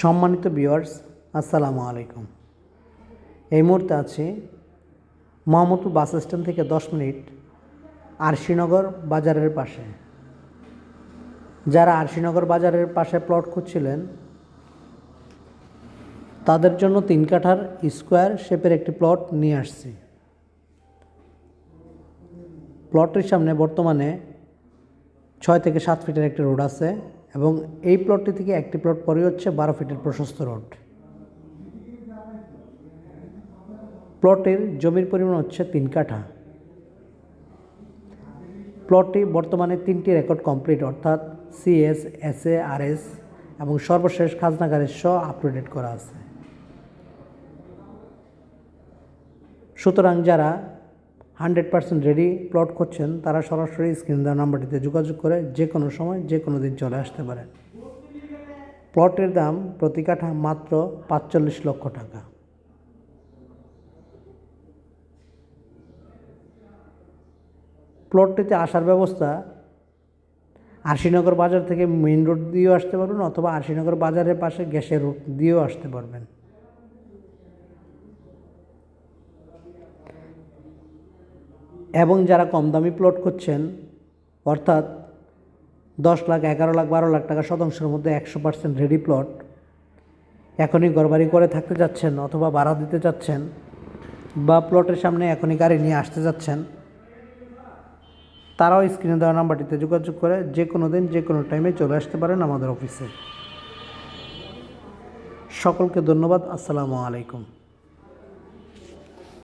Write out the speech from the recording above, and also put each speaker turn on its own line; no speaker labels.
সম্মানিত ভিউয়ার্স, আসসালামু আলাইকুম। এই মুহূর্তে আছি মোহাম্মদপুর বাস স্ট্যান্ড থেকে দশ মিনিট আরশিনগর বাজারের পাশে। যারা আরশিনগর বাজারের পাশে প্লট খুঁজছিলেন, তাদের জন্য তিন কাঠার স্কোয়ার শেপের একটি প্লট নিয়ে আসছি। প্লটটির সামনে বর্তমানে ছয় থেকে সাত ফিটের একটি রোড আছে। এবং এই প্লটটি থেকে একটি প্লট পরে হচ্ছে বারো ফিটের প্রশস্ত রোড। প্লটের জমির পরিমাণ হচ্ছে তিন কাঠা। প্লটটি বর্তমানে তিনটি রেকর্ড কমপ্লিট অর্থাৎ CS S A R S এবং সর্বশেষ খাজনাগারের স আপ টু ডেট করা আছে। সুতরাং যারা হান্ড্রেড পার্সেন্ট রেডি, প্লট করছেন, তারা সরাসরি স্ক্রিন দেওয়া নাম্বারটিতে যোগাযোগ করে যে কোনো সময়, যে কোনো দিন চলে আসতে পারেন। প্লটের দাম প্রতি কাঠা মাত্র পাঁচচল্লিশ লক্ষ টাকা। প্লটটিতে আসার ব্যবস্থা আশিনগর বাজার থেকে মেইন রোড দিয়েও আসতে পারবেন অথবা আশিনগর বাজারের পাশে গ্যাসের রোড দিয়েও আসতে পারবেন। এবং যারা কম দামি প্লট করছেন অর্থাৎ দশ লাখ, এগারো লাখ, বারো লাখ টাকা শতাংশের মধ্যে একশো পার্সেন্ট রেডি প্লট এখনই ঘরবাড়ি করে থাকতে যাচ্ছেন অথবা ভাড়া দিতে যাচ্ছেন বা প্লটের সামনে এখনই গাড়ি নিয়ে আসতে যাচ্ছেন তারাও স্ক্রিনে দেওয়া নাম্বারটিতে যোগাযোগ করে যে কোনো দিন, যে কোনো টাইমে চলে আসতে পারেন আমাদের অফিসে সকলকে ধন্যবাদ, আসসালামু আলাইকুম।